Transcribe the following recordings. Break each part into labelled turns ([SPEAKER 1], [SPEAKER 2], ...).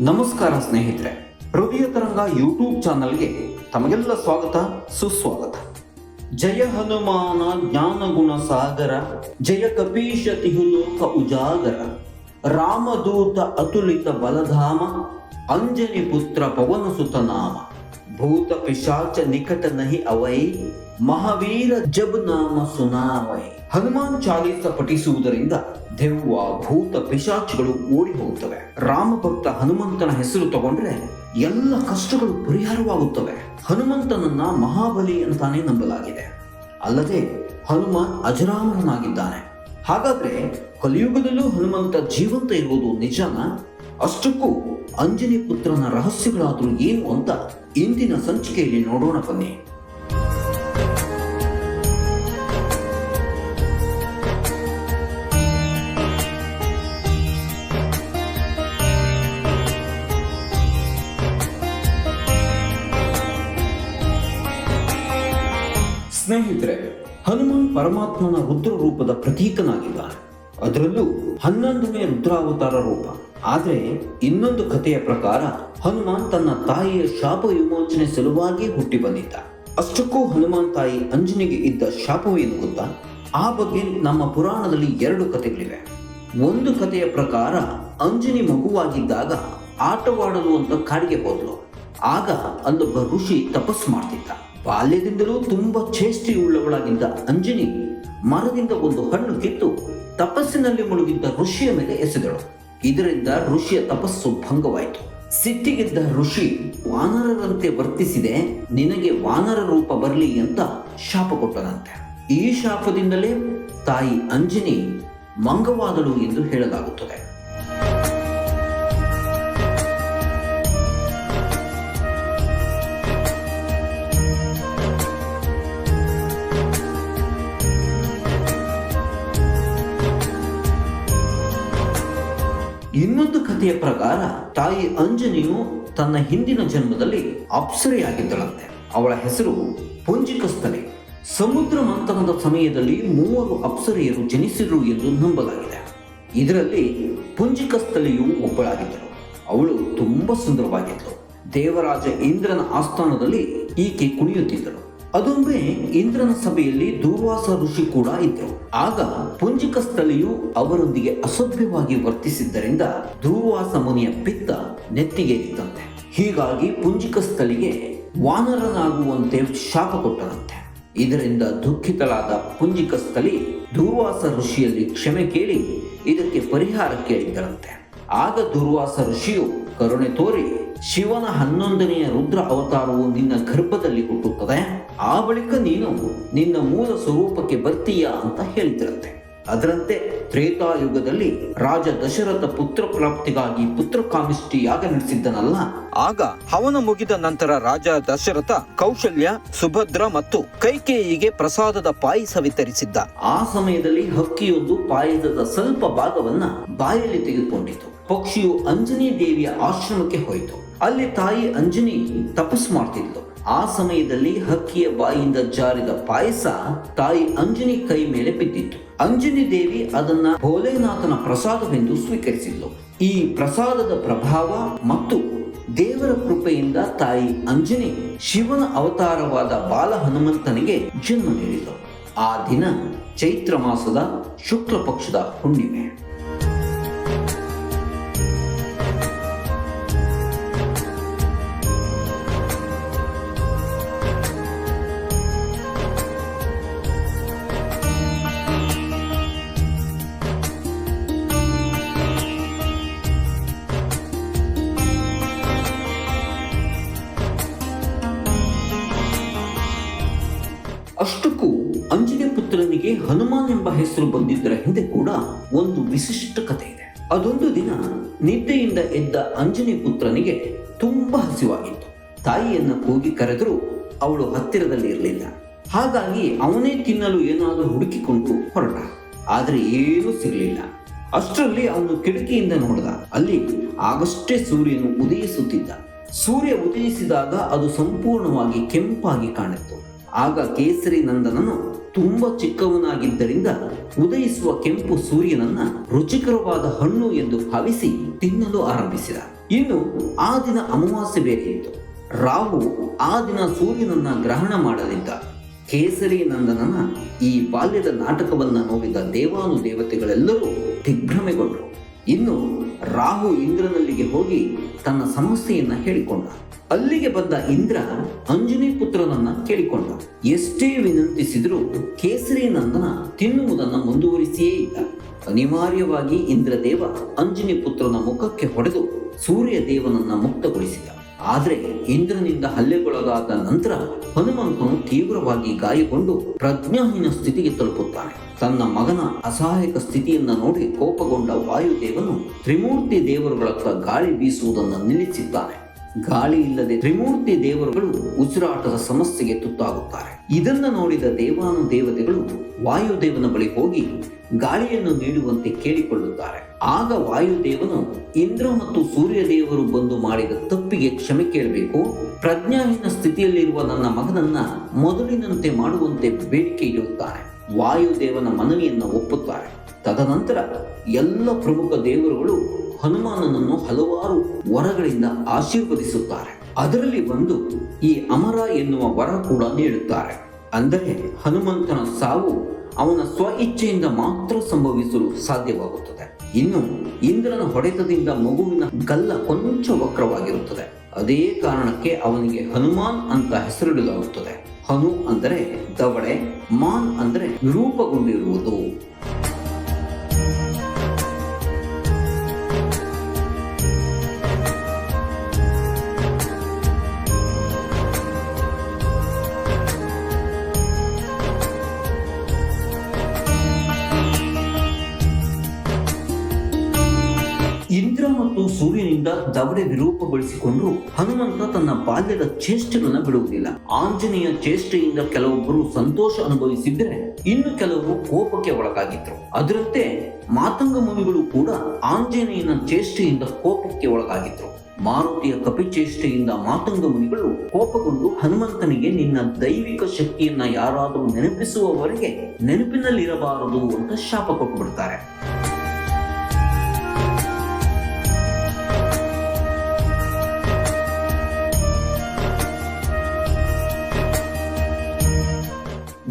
[SPEAKER 1] ನಮಸ್ಕಾರ ಸ್ನೇಹಿತರೆ, ಹೃದಯ ತರಂಗ ಯೂಟ್ಯೂಬ್ ಚಾನಲ್ಗೆ ತಮಗೆಲ್ಲ ಸ್ವಾಗತ, ಸುಸ್ವಾಗತ. ಜಯ ಹನುಮಾನ ಜ್ಞಾನ ಗುಣ ಸಾಗರ, ಜಯ ಕಪೀಶ ತಿಹುಲೋಕ ಉಜಾಗರ, ರಾಮದೂತ ಅತುಲಿತ ಬಲಧಾಮ, ಅಂಜನಿ ಪುತ್ರ ಪವನ ಸುತನಾಮ ಭೂತ ಪಿಶಾಚ ನಿಕಟ ನಹಿ ಅವೈ, ಮಹಾವೀರ ಜಬ್ ನಾಮ ಸುನಾವೈ ಹನುಮಾನ್ ಚಾಲೀಸ ಪಠಿಸುವುದರಿಂದ ದೆವ್ವ, ಭೂತ, ಪಿಶಾಚಿಗಳು ಓಡಿ ಹೋಗುತ್ತವೆ ರಾಮಭಕ್ತ ಹನುಮಂತನ ಹೆಸರು ತಗೊಂಡ್ರೆ ಎಲ್ಲ ಕಷ್ಟಗಳು ಪರಿಹಾರವಾಗುತ್ತವೆ. ಹನುಮಂತನನ್ನ ಮಹಾಬಲಿ ಅಂತಾನೆ ನಂಬಲಾಗಿದೆ. ಅಲ್ಲದೆ ಹನುಮಾನ್ ಅಜರಾಮರನಾಗಿದ್ದಾನೆ. ಹಾಗಾದ್ರೆ ಕಲಿಯುಗದಲ್ಲೂ ಹನುಮಂತ ಜೀವಂತ ಇರುವುದು ನಿಜನ? ಅಷ್ಟಕ್ಕೂ ಅಂಜನಿ ಪುತ್ರನ ರಹಸ್ಯಗಳಾದರೂ ಏನು ಅಂತ ಇಂದಿನ ಸಂಚಿಕೆಯಲ್ಲಿ ನೋಡೋಣ ಬನ್ನಿ. ಸ್ನೇಹಿತರೆ, ಹನುಮಾನ್ ಪರಮಾತ್ಮನ ರುದ್ರ ರೂಪದ ಪ್ರತೀಕನಾಗಿದ್ದಾನೆ ಅದರಲ್ಲೂ ಹನ್ನೊಂದನೇ ರುದ್ರಾವತಾರ ರೂಪ. ಆದ್ರೆ ಇನ್ನೊಂದು ಕಥೆಯ ಪ್ರಕಾರ ಹನುಮಾನ್ ತನ್ನ ತಾಯಿಯ ಶಾಪ ವಿಮೋಚನೆ ಸಲುವಾಗಿ ಹುಟ್ಟಿ ಬಂದಿದ್ದ. ಅಷ್ಟಕ್ಕೂ ಹನುಮಾನ್ ತಾಯಿ ಅಂಜನಿಗೆ ಇದ್ದ ಶಾಪವೇನು ಗೊತ್ತಾ? ಆ ಬಗ್ಗೆ ನಮ್ಮ ಪುರಾಣದಲ್ಲಿ ಎರಡು ಕಥೆಗಳಿವೆ. ಒಂದು ಕಥೆಯ ಪ್ರಕಾರ ಅಂಜನಿ ಮಗುವಾಗಿದ್ದಾಗ ಆಟವಾಡಲು ಅಂತ ಕಾಡಿಗೆ ಹೋದ್ಲು. ಆಗ ಅಲ್ಲೊಬ್ಬ ಋಷಿ ತಪಸ್ ಮಾಡ್ತಿದ್ದ. ಬಾಲ್ಯದಿಂದಲೂ ತುಂಬ ಚೇಷ್ಟೆಯುಳ್ಳವಳಾಗಿದ್ದ ಅಂಜನಿ ಮರದಿಂದ ಒಂದು ಹಣ್ಣು ಕಿತ್ತು ತಪಸ್ಸಿನಲ್ಲಿ ಮುಳುಗಿದ್ದ ಋಷಿಯ ಮೇಲೆ ಎಸೆದಳು. ಇದರಿಂದ ಋಷಿಯ ತಪಸ್ಸು ಭಂಗವಾಯಿತು. ಸಿಟ್ಟಿಗೆದ್ದ ಋಷಿ ವಾನರರಂತೆ ವರ್ತಿಸಿದೆ, ನಿನಗೆ ವಾನರ ರೂಪ ಬರಲಿ ಅಂತ ಶಾಪ ಕೊಟ್ಟನಂತೆ. ಈ ಶಾಪದಿಂದಲೇ ತಾಯಿ ಅಂಜನಿ ಮಂಗವಾದಳು ಎಂದು ಹೇಳಲಾಗುತ್ತದೆ. ಇನ್ನೊಂದು ಕಥೆಯ ಪ್ರಕಾರ ತಾಯಿ ಅಂಜನಿಯು ತನ್ನ ಹಿಂದಿನ ಜನ್ಮದಲ್ಲಿ ಅಪ್ಸರೆಯಾಗಿದ್ದಳಂತೆ. ಅವಳ ಹೆಸರು ಪುಂಜಿಕಸ್ಥಲೆ ಸಮುದ್ರ ಮಂಥನದ ಸಮಯದಲ್ಲಿ ಮೂವರು ಅಪ್ಸರೆಯರು ಜನಿಸಿದರು ಎಂದು ನಂಬಲಾಗಿದೆ. ಇದರಲ್ಲಿ ಪುಂಜಿಕಸ್ಥಲೆಯು ಒಬ್ಬಳಾಗಿದ್ದಳು. ಅವಳು ತುಂಬಾ ಸುಂದರವಾಗಿದ್ದಳು. ದೇವರಾಜ ಇಂದ್ರನ ಆಸ್ಥಾನದಲ್ಲಿ ಈಕೆ ಕುಣಿಯುತ್ತಿದ್ದಳು. ಅದೊಮ್ಮೆ ಇಂದ್ರನ ಸಭೆಯಲ್ಲಿ ದೂರ್ವಾಸ ಋಷಿ ಕೂಡ ಇದ್ದರು. ಆಗ ಪುಂಜಿಕ ಸ್ಥಳಿಯು ಅವರೊಂದಿಗೆ ಅಸಭ್ಯವಾಗಿ ವರ್ತಿಸಿದ್ದರಿಂದ ದೂರ್ವಾಸ ಮುನಿಯ ಪಿತ್ತ ನೆತ್ತಿಗೆ ಇತ್ತಂತೆ. ಹೀಗಾಗಿ ಪುಂಜಿಕ ಸ್ಥಳಿಗೆ ವಾನರನಾಗುವಂತೆ ಶಾಪ ಕೊಟ್ಟರಂತೆ. ಇದರಿಂದ ದುಃಖಿತಳಾದ ಪುಂಜಿಕ ಸ್ಥಳಿ ದೂರ್ವಾಸ ಋಷಿಯಲ್ಲಿ ಕ್ಷಮೆ ಕೇಳಿ ಇದಕ್ಕೆ ಪರಿಹಾರ ಕೇಳಿದ್ದರಂತೆ. ಆಗ ದುರ್ವಾಸ ಋಷಿಯು ಕರುಣೆ ತೋರಿ ಶಿವನ ಹನ್ನೊಂದನೆಯ ರುದ್ರ ಅವತಾರವು ನಿನ್ನ ಗರ್ಭದಲ್ಲಿ ಹುಟ್ಟುತ್ತದೆ. ಆ ಬಳಿಕ ನೀನು ನಿನ್ನ ಮೂಲ ಸ್ವರೂಪಕ್ಕೆ ಬರ್ತೀಯಾ ಅಂತ ಹೇಳಿದ್ರಂತೆ ಅದರಂತೆ ತ್ರೇತಾಯುಗದಲ್ಲಿ ರಾಜ ದಶರಥ ಪುತ್ರ ಪ್ರಾಪ್ತಿಗಾಗಿ ಪುತ್ರ ಕಾಮಿಷ್ಠಿ ಯಾಗ ನಡೆಸಿದ್ದನಲ್ಲ. ಆಗ ಹವನ ಮುಗಿದ ನಂತರ ರಾಜ ದಶರಥ ಕೌಶಲ್ಯ, ಸುಭದ್ರ ಮತ್ತು ಕೈಕೇಯಿಗೆ ಪ್ರಸಾದದ ಪಾಯಸ ವಿತರಿಸಿದ್ದ. ಆ ಸಮಯದಲ್ಲಿ ಹಕ್ಕಿಯೊಂದು ಪಾಯಸದ ಸ್ವಲ್ಪ ಭಾಗವನ್ನ ಬಾಯಲ್ಲಿ ತೆಗೆದುಕೊಂಡಿತು. ಪಕ್ಷಿಯು ಅಂಜನಿ ದೇವಿಯ ಆಶ್ರಮಕ್ಕೆ ಹೋಯಿತು. ಅಲ್ಲಿ ತಾಯಿ ಅಂಜನಿ ತಪಸ್ ಮಾಡ್ತಿದ್ಲು. ಆ ಸಮಯದಲ್ಲಿ ಹಕ್ಕಿಯ ಬಾಯಿಂದ ಜಾರಿದ ಪಾಯಸ ತಾಯಿ ಅಂಜನಿ ಕೈ ಮೇಲೆ ಬಿದ್ದಿತ್ತು. ಅಂಜನಿ ದೇವಿ ಅದನ್ನ ಭೋಲೆನಾಥನ ಪ್ರಸಾದವೆಂದು ಸ್ವೀಕರಿಸಿದ್ಲು. ಈ ಪ್ರಸಾದದ ಪ್ರಭಾವ ಮತ್ತು ದೇವರ ಕೃಪೆಯಿಂದ ತಾಯಿ ಅಂಜನಿ ಶಿವನ ಅವತಾರವಾದ ಬಾಲ ಹನುಮಂತನಿಗೆ ಜನ್ಮ ನೀಡಿದಳು ಆ ದಿನ ಚೈತ್ರ ಮಾಸದ ಶುಕ್ಲ ಪಕ್ಷದ ಹುಣ್ಣಿಮೆ. ಹೆಸರು ಬಂದಿದ್ದರ ಹಿಂದೆ ಕೂಡ ಒಂದು ವಿಶಿಷ್ಟ ಕಥೆ ಇದೆ. ಅದೊಂದು ದಿನ ನಿದ್ದೆಯಿಂದ ಎದ್ದ ಅಂಜನಿ ಪುತ್ರನಿಗೆ ತುಂಬಾ ಹಸಿವಾಗಿತ್ತು. ತಾಯಿಯನ್ನ ಕೂಗಿ ಕರೆದರೂ ಅವಳು ಹತ್ತಿರದಲ್ಲಿ ಇರಲಿಲ್ಲ. ಹಾಗಾಗಿ ಅವನೇ ತಿನ್ನಲು ಏನಾದರೂ ಹುಡುಕಿಕೊಂಡು ಹೊರಟ. ಆದ್ರೆ ಏನೂ ಸಿಗಲಿಲ್ಲ. ಅಷ್ಟರಲ್ಲಿ ಅವನು ಕಿಟಕಿಯಿಂದ ನೋಡಿದ. ಅಲ್ಲಿ ಆಗಷ್ಟೇ ಸೂರ್ಯನು ಉದಯಿಸುತ್ತಿದ್ದ. ಸೂರ್ಯ ಉದಯಿಸಿದಾಗ ಅದು ಸಂಪೂರ್ಣವಾಗಿ ಕೆಂಪಾಗಿ ಕಾಣಿತ್ತು. ಆಗ ಕೇಸರಿ ನಂದನನು ತುಂಬಾ ಚಿಕ್ಕವನಾಗಿದ್ದರಿಂದ ಉದಯಿಸುವ ಕೆಂಪು ಸೂರ್ಯನನ್ನ ರುಚಿಕರವಾದ ಹಣ್ಣು ಎಂದು ಭಾವಿಸಿ ತಿನ್ನಲು ಆರಂಭಿಸಿದ. ಇನ್ನು ಆ ದಿನ ಅಮಾವಾಸ್ಯೆ ಬೇರೆ ಇತ್ತು ರಾಹು ಆ ದಿನ ಸೂರ್ಯನನ್ನ ಗ್ರಹಣ ಮಾಡಲಿದ್ದ. ಕೇಸರಿ ನಂದನನ ಈ ಬಾಲ್ಯದ ನಾಟಕವನ್ನ ನೋಡಿದ ದೇವಾನು ದೇವತೆಗಳೆಲ್ಲರೂ ದಿಗ್ಭ್ರಮೆಗೊಂಡರು. ಇನ್ನು ರಾಹು ಇಂದ್ರನಲ್ಲಿಗೆ ಹೋಗಿ ತನ್ನ ಸಮಸ್ಯೆಯನ್ನ ಹೇಳಿಕೊಂಡ. ಅಲ್ಲಿಗೆ ಬಂದ ಇಂದ್ರ ಅಂಜನಿ ಪುತ್ರನನ್ನ ಕೇಳಿಕೊಂಡ. ಎಷ್ಟೇ ವಿನಂತಿಸಿದರೂ ಕೇಸರಿ ನಂದನ ತಿನ್ನುವುದನ್ನ ಮುಂದುವರಿಸಿಯೇ ಇದ್ದ ಅನಿವಾರ್ಯವಾಗಿ ಇಂದ್ರದೇವ ಅಂಜನಿ ಪುತ್ರನ ಮುಖಕ್ಕೆ ಹೊಡೆದು ಸೂರ್ಯ ದೇವನನ್ನ ಮುಕ್ತಗೊಳಿಸಿದ. ಆದರೆ ಇಂದ್ರನಿಂದ ಹಲ್ಲೆಗೊಳಗಾದ ನಂತರ ಹನುಮಂತನು ತೀವ್ರವಾಗಿ ಗಾಯಗೊಂಡು ಪ್ರಜ್ಞಾಹೀನ ಸ್ಥಿತಿಗೆ ತಲುಪುತ್ತಾನೆ. ತನ್ನ ಮಗನ ಅಸಹಾಯಕ ಸ್ಥಿತಿಯನ್ನ ನೋಡಿ ಕೋಪಗೊಂಡ ವಾಯುದೇವನು ತ್ರಿಮೂರ್ತಿ ದೇವರುಗಳತ್ತ ಗಾಳಿ ಬೀಸುವುದನ್ನು ನಿಲ್ಲಿಸಿದ್ದಾನೆ. ಗಾಳಿ ಇಲ್ಲದೆ ತ್ರಿಮೂರ್ತಿ ದೇವರುಗಳು ಉಸಿರಾಟದ ಸಮಸ್ಯೆಗೆ ತುತ್ತಾಗುತ್ತಾರೆ. ಇದನ್ನು ನೋಡಿದ ದೇವಾನು ದೇವತೆಗಳು ವಾಯುದೇವನ ಬಳಿ ಹೋಗಿ ಗಾಳಿಯನ್ನು ನೀಡುವಂತೆ ಕೇಳಿಕೊಳ್ಳುತ್ತಾರೆ. ಆಗ ವಾಯುದೇವನು ಇಂದ್ರ ಮತ್ತು ಸೂರ್ಯ ದೇವರು ಬಂದು ಮಾಡಿದ ತಪ್ಪಿಗೆ ಕ್ಷಮೆ ಕೇಳಬೇಕು. ಪ್ರಜ್ಞಾಹೀನ ಸ್ಥಿತಿಯಲ್ಲಿರುವ ನನ್ನ ಮಗನನ್ನ ಮೊದಲಿನಂತೆ ಮಾಡುವಂತೆ ಬೇಡಿಕೆ ಇಡುತ್ತಾರೆ. ವಾಯುದೇವನ ಮನವಿಯನ್ನು ಒಪ್ಪುತ್ತಾರೆ. ತದನಂತರ ಎಲ್ಲ ಪ್ರಮುಖ ದೇವರುಗಳು ಹನುಮಾನನನ್ನು ಹಲವಾರು ವರಗಳಿಂದ ಆಶೀರ್ವದಿಸುತ್ತಾರೆ. ಅದರಲ್ಲಿ ಒಂದು ಈ ಅಮರ ಎನ್ನುವ ವರ ಕೂಡ ನೀಡುತ್ತಾರೆ. ಅಂದರೆ ಹನುಮಂತನ ಸಾವು ಅವನ ಸ್ವ ಇಚ್ಛೆಯಿಂದ ಮಾತ್ರ ಸಂಭವಿಸಲು ಸಾಧ್ಯವಾಗುತ್ತದೆ. ಇನ್ನು ಇಂದ್ರನ ಹೊಡೆತದಿಂದ ಮಗುವಿನ ಗಲ್ಲ ಕೊಂಚ ವಕ್ರವಾಗಿರುತ್ತದೆ. ಅದೇ ಕಾರಣಕ್ಕೆ ಅವನಿಗೆ ಹನುಮಾನ್ ಅಂತ ಹೆಸರಿಡಲಾಗುತ್ತದೆ. ಹನು ಅಂದರೆ ದವಡೆ ಮಾನ್ ಅಂದರೆ ವಿರೂಪಗೊಂಡಿರುವುದು ದವಡೆ ವಿರೂಪಗೊಳಿಸಿಕೊಂಡು ಹನುಮಂತ ತನ್ನ ಬಾಲ್ಯದ ಚೇಷ್ಟೆಗಳನ್ನು ಬಿಡುವುದಿಲ್ಲ. ಆಂಜನೇಯ ಚೇಷ್ಟೆಯಿಂದ ಕೆಲವೊಬ್ಬರು ಸಂತೋಷ ಅನುಭವಿಸಿದ್ರೆ ಇನ್ನು ಕೆಲವರು ಕೋಪಕ್ಕೆ ಒಳಗಾಗಿದ್ರು. ಅದರಂತೆ ಮಾತಂಗ ಮುನಿಗಳು ಕೂಡ ಆಂಜನೇಯನ ಚೇಷ್ಟೆಯಿಂದ ಕೋಪಕ್ಕೆ ಒಳಗಾಗಿದ್ರು. ಮಾರುತಿಯ ಕಪಿಚೇಷ್ಟೆಯಿಂದ ಮಾತಂಗ ಮುನಿಗಳು ಕೋಪಗೊಂಡು ಹನುಮಂತನಿಗೆ, ನಿನ್ನ ದೈವಿಕ ಶಕ್ತಿಯನ್ನ ಯಾರಾದರೂ ನೆನಪಿಸುವವರೆಗೆ ನೆನಪಿನಲ್ಲಿರಬಾರದು ಅಂತ ಶಾಪ ಕೊಟ್ಟು ಬಿಡ್ತಾರೆ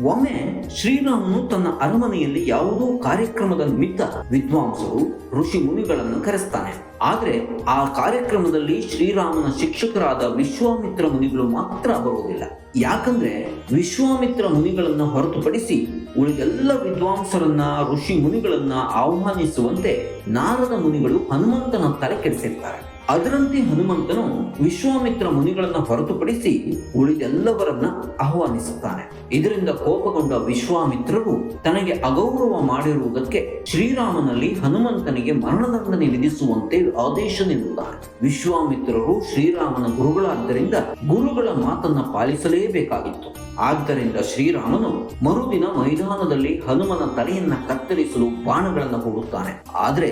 [SPEAKER 1] ಒಮ್ಮೆ ಶ್ರೀರಾಮನು ತನ್ನ ಅರಮನೆಯಲ್ಲಿ ಯಾವುದೋ ಕಾರ್ಯಕ್ರಮದ ನಿಮಿತ್ತ ವಿದ್ವಾಂಸರು, ಋಷಿ ಮುನಿಗಳನ್ನು ಕರೆಸ್ತಾನೆ. ಆದ್ರೆ ಆ ಕಾರ್ಯಕ್ರಮದಲ್ಲಿ ಶ್ರೀರಾಮನ ಶಿಕ್ಷಕರಾದ ವಿಶ್ವಾಮಿತ್ರ ಮುನಿಗಳು ಮಾತ್ರ ಬರುವುದಿಲ್ಲ. ಯಾಕಂದ್ರೆ ವಿಶ್ವಾಮಿತ್ರ ಮುನಿಗಳನ್ನ ಹೊರತುಪಡಿಸಿ ಉಳಿದೆಲ್ಲ ವಿದ್ವಾಂಸರನ್ನ, ಋಷಿ ಮುನಿಗಳನ್ನ ಆಹ್ವಾನಿಸುವಂತೆ ನಾರದ ಮುನಿಗಳು ಹನುಮಂತನ ತಲೆ ಕೆಡಿಸಿರ್ತಾರೆ. ಅದರಂತೆ ಹನುಮಂತನು ವಿಶ್ವಾಮಿತ್ರ ಮುನಿಗಳನ್ನ ಹೊರತುಪಡಿಸಿ ಉಳಿದೆಲ್ಲವರನ್ನ ಆಹ್ವಾನಿಸುತ್ತಾನೆ. ಇದರಿಂದ ಕೋಪಗೊಂಡ ವಿಶ್ವಾಮಿತ್ರರು ತನಗೆ ಅಗೌರವ ಮಾಡಿರುವುದಕ್ಕೆ ಶ್ರೀರಾಮನಲ್ಲಿ ಹನುಮಂತನಿಗೆ ಮರಣದಂಡನೆ ವಿಧಿಸುವಂತೆ ಆದೇಶ ನೀಡುತ್ತಾರೆ. ವಿಶ್ವಾಮಿತ್ರರು ಶ್ರೀರಾಮನ ಗುರುಗಳಾದ್ದರಿಂದ ಗುರುಗಳ ಮಾತನ್ನ ಪಾಲಿಸಲೇಬೇಕಾಗಿತ್ತು. ಆದ್ದರಿಂದ ಶ್ರೀರಾಮನು ಮರುದಿನ ಮೈದಾನದಲ್ಲಿ ಹನುಮನ ತಲೆಯನ್ನ ಕತ್ತರಿಸಲು ಬಾಣಗಳನ್ನು ಹೂಡುತ್ತಾನೆ. ಆದ್ರೆ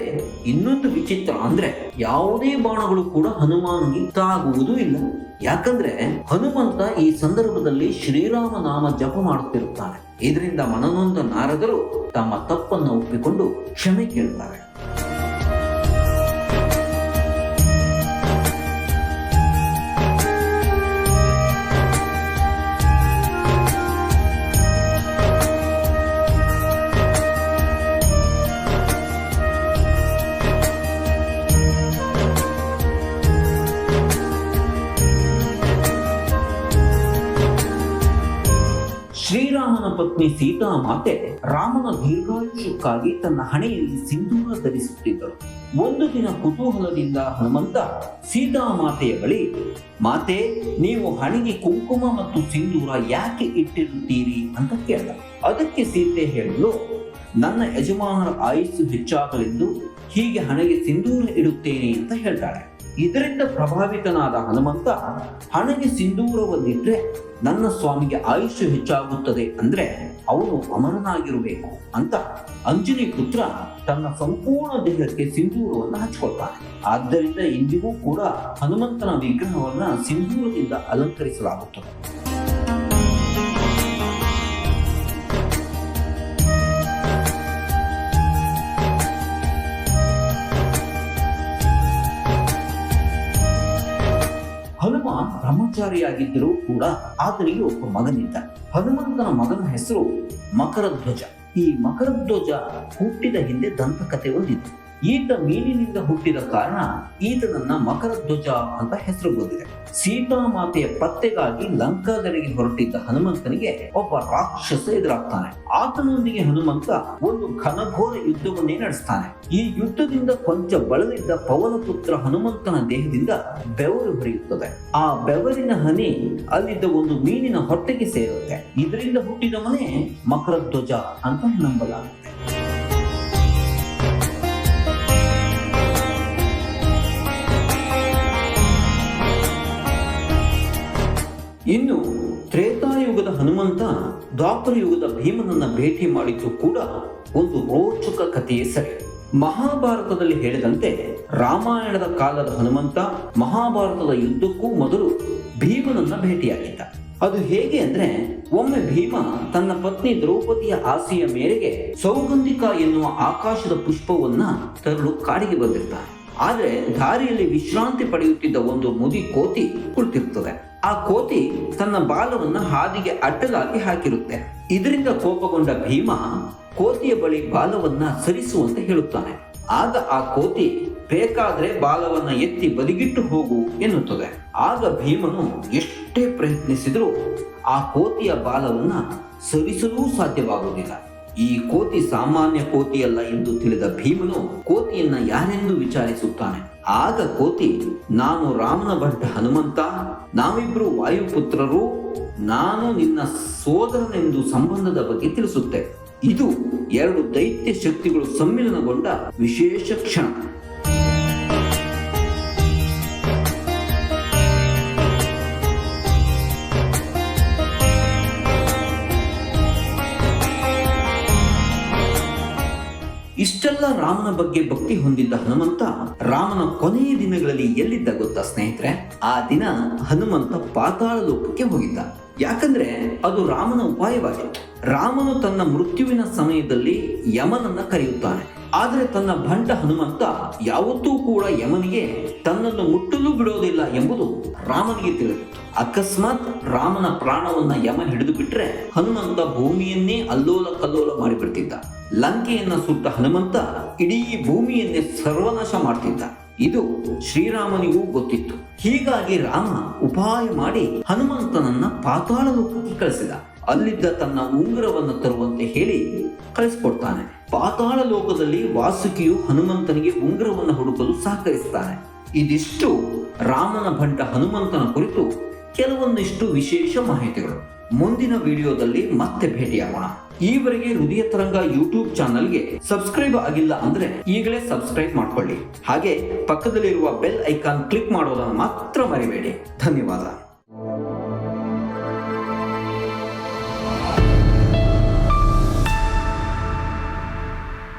[SPEAKER 1] ಇನ್ನೊಂದು ವಿಚಿತ್ರ ಅಂದ್ರೆ ಯಾವುದೇ ಬಾಣಗಳು ಕೂಡ ಹನುಮಾನಿಗೆ ತಾಗುವುದು ಇಲ್ಲ. ಯಾಕಂದ್ರೆ ಹನುಮಂತ ಈ ಸಂದರ್ಭದಲ್ಲಿ ಶ್ರೀರಾಮ ನಾಮ ಜಪ ಮಾಡುತ್ತಿರುತ್ತಾನೆ. ಇದರಿಂದ ಮನನೊಂದ ನಾರದರು ತಮ್ಮ ತಪ್ಪನ್ನು ಒಪ್ಪಿಕೊಂಡು ಕ್ಷಮೆ ಕೇಳುತ್ತಾರೆ. ಪತ್ನಿ ಸೀತಾ ಮಾತೆ ರಾಮನ ದೀರ್ಘಾಯುಷ್ಯಕ್ಕಾಗಿ ತನ್ನ ಹಣೆಯಲ್ಲಿ ಸಿಂಧೂರ ಧರಿಸುತ್ತಿದ್ದಳು ಒಂದು ದಿನ ಕುತೂಹಲದಿಂದ ಹನುಮಂತ ಸೀತಾ ಮಾತೆಯ ಬಳಿ, ಮಾತೆ, ನೀವು ಹಣೆಗೆ ಕುಂಕುಮ ಮತ್ತು ಸಿಂಧೂರ ಯಾಕೆ ಇಟ್ಟಿರುತ್ತೀರಿ? ಅಂತ ಕೇಳಿದ. ಅದಕ್ಕೆ ಸೀತೆ ಹೇಳಲು ನನ್ನ ಯಜಮಾನರ ಆಯುಸ್ಸು ಹೆಚ್ಚಾಗಲೆಂದು ಹೀಗೆ ಹಣೆಗೆ ಸಿಂಧೂರ ಇಡುತ್ತೇನೆ ಅಂತ ಹೇಳ್ತಾಳೆ. ಇದರಿಂದ ಪ್ರಭಾವಿತನಾದ ಹನುಮಂತ, ಹಣೆಗೆ ಸಿಂಧೂರವನ್ನಿಟ್ರೆ ನನ್ನ ಸ್ವಾಮಿಗೆ ಆಯುಷ್ಯ ಹೆಚ್ಚಾಗುತ್ತದೆ ಅಂದ್ರೆ ಅವನು ಅಮರನಾಗಿರಬೇಕು ಅಂತ ಅಂಜನಿ ಪುತ್ರ ತನ್ನ ಸಂಪೂರ್ಣ ದೇಹಕ್ಕೆ ಸಿಂಧೂರವನ್ನು ಹಚ್ಕೊಳ್ತಾನೆ. ಆದ್ದರಿಂದ ಇಂದಿಗೂ ಕೂಡ ಹನುಮಂತನ ವಿಗ್ರಹವನ್ನ ಸಿಂಧೂರದಿಂದ ಅಲಂಕರಿಸಲಾಗುತ್ತದೆ. ಹನುಮ ಬ್ರಹ್ಮಚಾರಿಯಾಗಿದ್ದರೂ ಕೂಡ ಆತನಿಗೆ ಒಬ್ಬ ಮಗನಿದ್ದ. ಹನುಮಂತನ ಮಗನ ಹೆಸರು ಮಕರಧ್ವಜ. ಈ ಮಕರಧ್ವಜ ಹುಟ್ಟಿದ ಹಿಂದೆ ದಂತಕಥೆ ಒಂದಿದೆ ಈತ ಮೀನಿನಿಂದ ಹುಟ್ಟಿದ ಕಾರಣ ಈತನನ್ನ ಮಕರಧ್ವಜ ಅಂತ ಹೆಸರು ಬಂದಿದೆ. ಸೀತಾ ಮಾತೆಯ ಪತ್ತೆಗಾಗಿ ಲಂಕಾದರಿಗೆ ಹೊರಟಿದ್ದ ಹನುಮಂತನಿಗೆ ಒಬ್ಬ ರಾಕ್ಷಸ ಎದುರಾಗ್ತಾನೆ. ಆತನೊಂದಿಗೆ ಹನುಮಂತ ಒಂದು ಘನಘೋರ ಯುದ್ಧವನ್ನೇ ನಡೆಸ್ತಾನೆ. ಈ ಯುದ್ಧದಿಂದ ಕೊಂಚ ಬಳಲಿದ್ದ ಪವನಪುತ್ರ ಹನುಮಂತನ ದೇಹದಿಂದ ಬೆವರು ಹರಿಯುತ್ತದೆ. ಆ ಬೆವರಿನ ಹನಿ ಅಲ್ಲಿದ್ದ ಒಂದು ಮೀನಿನ ಹೊಟ್ಟೆಗೆ ಸೇರುತ್ತೆ. ಇದರಿಂದ ಹುಟ್ಟಿದವನೇ ಮಕರಧ್ವಜ ಅಂತ ನಂಬಲಾಗುತ್ತೆ. ಇನ್ನು ತ್ರೇತಾಯುಗದ ಹನುಮಂತ ದ್ವಾಪರ ಯುಗದ ಭೀಮನನ್ನ ಭೇಟಿ ಮಾಡಿದ್ದು ಕೂಡ ಒಂದು ರೋಚಕ ಕಥೆಯೇ ಸರಿ. ಮಹಾಭಾರತದಲ್ಲಿ ಹೇಳಿದಂತೆ ರಾಮಾಯಣದ ಕಾಲದ ಹನುಮಂತ ಮಹಾಭಾರತದ ಯುದ್ಧಕ್ಕೂ ಮೊದಲು ಭೀಮನನ್ನ ಭೇಟಿಯಾಗಿದ್ದ. ಅದು ಹೇಗೆ ಅಂದ್ರೆ ಒಮ್ಮೆ ಭೀಮ ತನ್ನ ಪತ್ನಿ ದ್ರೌಪದಿಯ ಆಸೆಯ ಮೇರೆಗೆ ಸೌಗಂಧಿಕ ಎನ್ನುವ ಆಕಾಶದ ಪುಷ್ಪವನ್ನ ತರಲು ಕಾಡಿಗೆ ಬಂದಿರ್ತಾನೆ. ಆದರೆ ದಾರಿಯಲ್ಲಿ ವಿಶ್ರಾಂತಿ ಪಡೆಯುತ್ತಿದ್ದ ಒಂದು ಮುದಿ ಕೋತಿ ಕುಳಿತಿರ್ತದೆ. ಆ ಕೋತಿ ತನ್ನ ಬಾಲವನ್ನ ಹಾದಿಗೆ ಅಡ್ಡಲಾಗಿ ಹಾಕಿರುತ್ತೆ. ಇದರಿಂದ ಕೋಪಗೊಂಡ ಭೀಮ ಕೋತಿಯ ಬಳಿ ಬಾಲವನ್ನ ಸರಿಸುವಂತೆ ಹೇಳುತ್ತಾನೆ. ಆಗ ಆ ಕೋತಿ ಬೇಕಾದ್ರೆ ಬಾಲವನ್ನ ಎತ್ತಿ ಬದಿಗಿಟ್ಟು ಹೋಗು ಎನ್ನುತ್ತದೆ. ಆಗ ಭೀಮನು ಎಷ್ಟೇ ಪ್ರಯತ್ನಿಸಿದರೂ ಆ ಕೋತಿಯ ಬಾಲವನ್ನ ಸರಿಸಲೂ ಸಾಧ್ಯವಾಗುವುದಿಲ್ಲ. ಈ ಕೋತಿ ಸಾಮಾನ್ಯ ಕೋತಿಯಲ್ಲ ಎಂದು ತಿಳಿದ ಭೀಮನು ಕೋತಿಯನ್ನ ಯಾರೆಂದು ವಿಚಾರಿಸುತ್ತಾನೆ? ಆಗ ಕೋತಿ, ನಾನು ರಾಮನ ಭಟ್ಟ ಹನುಮಂತ, ನಾವಿಬ್ರು ವಾಯುಪುತ್ರರು, ನಾನು ನಿನ್ನ ಸೋದರನೆಂದು ಸಂಬಂಧದ ಬಗ್ಗೆ ತಿಳಿಸುತ್ತೆ ಇದು ಎರಡು ದೈತ್ಯ ಶಕ್ತಿಗಳು ಸಮ್ಮಿಲನಗೊಂಡ ವಿಶೇಷ ಕ್ಷಣ. ಇಷ್ಟೆಲ್ಲ ರಾಮನ ಬಗ್ಗೆ ಭಕ್ತಿ ಹೊಂದಿದ್ದ ಹನುಮಂತ ರಾಮನ ಕೊನೆಯ ದಿನಗಳಲ್ಲಿ ಎಲ್ಲಿದ್ದ ಗೊತ್ತಾ ಸ್ನೇಹಿತರೆ? ಆ ದಿನ ಹನುಮಂತ ಪಾತಾಳ ಲೋಕಕ್ಕೆ ಹೋಗಿದ್ದ. ಯಾಕಂದ್ರೆ ಅದು ರಾಮನ ಉಪಾಯವಾಗಿತ್ತು ರಾಮನು ತನ್ನ ಮೃತ್ಯುವಿನ ಸಮಯದಲ್ಲಿ ಯಮನನ್ನ ಕರೆಯುತ್ತಾನೆ. ಆದರೆ ತನ್ನ ಭಂಟ ಹನುಮಂತ ಯಾವತ್ತೂ ಕೂಡ ಯಮನಿಗೆ ತನ್ನನ್ನು ಮುಟ್ಟಲು ಬಿಡೋದಿಲ್ಲ ಎಂಬುದು ರಾಮನಿಗೆ ತಿಳಿದಿತ್ತು. ಅಕಸ್ಮಾತ್ ರಾಮನ ಪ್ರಾಣವನ್ನ ಯಮ ಹಿಡಿದು ಬಿಟ್ರೆ ಹನುಮಂತ ಭೂಮಿಯನ್ನೇ ಅಲ್ಲೋಲ ಕಲ್ಲೋಲ ಮಾಡಿಬಿಡ್ತಿದ್ದ. ಲಂಕೆಯನ್ನ ಸುತ್ತ ಹನುಮಂತ ಇಡೀ ಭೂಮಿಯನ್ನೇ ಸರ್ವನಾಶ ಮಾಡ್ತಿದ್ದ. ಇದು ಶ್ರೀರಾಮನಿಗೂ ಗೊತ್ತಿತ್ತು. ಹೀಗಾಗಿ ರಾಮ ಉಪಾಯ ಮಾಡಿ ಹನುಮಂತನನ್ನ ಪಾತಾಳ ಲೋಕಕ್ಕೆ ಕಳಿಸಿದ. ಅಲ್ಲಿದ್ದ ತನ್ನ ಉಂಗುರವನ್ನು ತರುವಂತೆ ಹೇಳಿ ಕಳಿಸ್ಕೊಡ್ತಾನೆ. ಪಾತಾಳ ಲೋಕದಲ್ಲಿ ವಾಸುಕಿಯು ಹನುಮಂತನಿಗೆ ಉಂಗುರವನ್ನು ಹುಡುಕಲು ಸಹಕರಿಸ್ತಾನೆ. ಇದಿಷ್ಟು ರಾಮನ ಭಂಟ ಹನುಮಂತನ ಕುರಿತು ಕೆಲವೊಂದಿಷ್ಟು ವಿಶೇಷ ಮಾಹಿತಿಗಳು. ಮುಂದಿನ ವಿಡಿಯೋದಲ್ಲಿ ಮತ್ತೆ ಭೇಟಿಯಾಗೋಣ. ಈವರೆಗೆ ಹೃದಯ ತರಂಗ ಯೂಟ್ಯೂಬ್ ಚಾನಲ್ಗೆ ಸಬ್ಸ್ಕ್ರೈಬ್ ಆಗಿಲ್ಲ ಅಂದ್ರೆ ಈಗಲೇ ಸಬ್ಸ್ಕ್ರೈಬ್ ಮಾಡ್ಕೊಳ್ಳಿ. ಹಾಗೆ ಪಕ್ಕದಲ್ಲಿರುವ ಬೆಲ್ ಐಕಾನ್ ಕ್ಲಿಕ್ ಮಾಡೋದನ್ನು ಮಾತ್ರ ಮರಿಬೇಡಿ. ಧನ್ಯವಾದ.